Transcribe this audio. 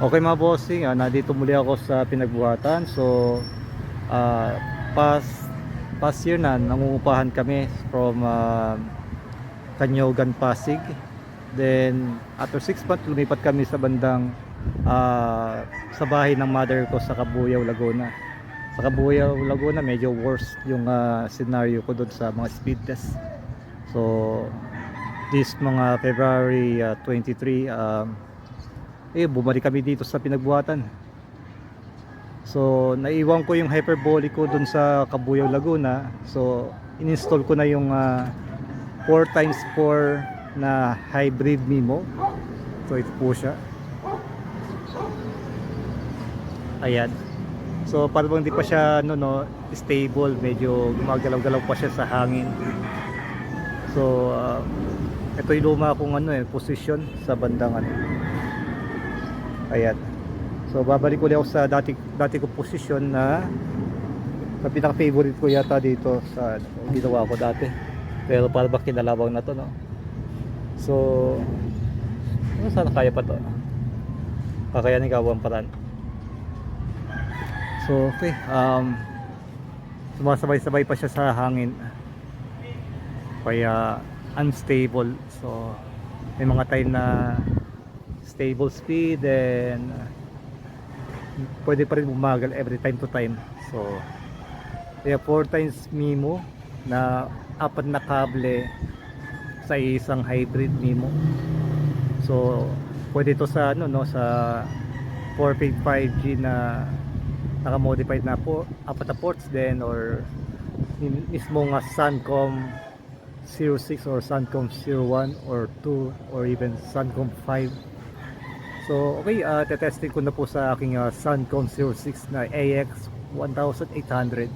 Okay mga bossing, ah, nandito muli ako sa pinagbuhatan. So, ah, past, past year na, nangungupahan kami from uh, Kanyogan, Pasig. Then, after 6 months, lumipat kami sa bandang ah, sa bahay ng mother ko sa Kabuyaw, Laguna. Sa Kabuyaw, Laguna, medyo worse yung ah, scenario ko doon sa mga speed test. So, this mga February ah, 23, um, eh bumalik kami dito sa pinagbuhatan. So naiwan ko yung hyperbolic ko dun sa Kabuyaw Laguna. So ininstall ko na yung ah, 4 times 4 na hybrid Mimo. So ito po siya. Ayan. So parang hindi pa siya no, no, stable medyo gumagalaw-galaw pa siya sa hangin. So ah, ito yung luma kong ano eh, position sa bandang ano Ayan. So babalik ulit ako sa dati dati ko posisyon na na pinaka favorite ko yata dito sa ano, ginawa ko dati. Pero para ba kinalawang na to no. So ano sana kaya pa to? Kakayanin ka ang paraan. So okay, um sumasabay-sabay pa siya sa hangin. Kaya unstable. So may mga time na stable speed and uh, pwede pa rin bumagal every time to time. So kaya 4 times Mimo na apat na kable sa isang hybrid Mimo. So pwede to sa ano no sa 4 5G na naka-modified na po apat na ports din or mismo nga Suncom 06 or Suncom 01 or 2 or even Suncom 5 So, okay, uh, tetesting ko na po sa aking uh, Suncom 06 na AX 1800.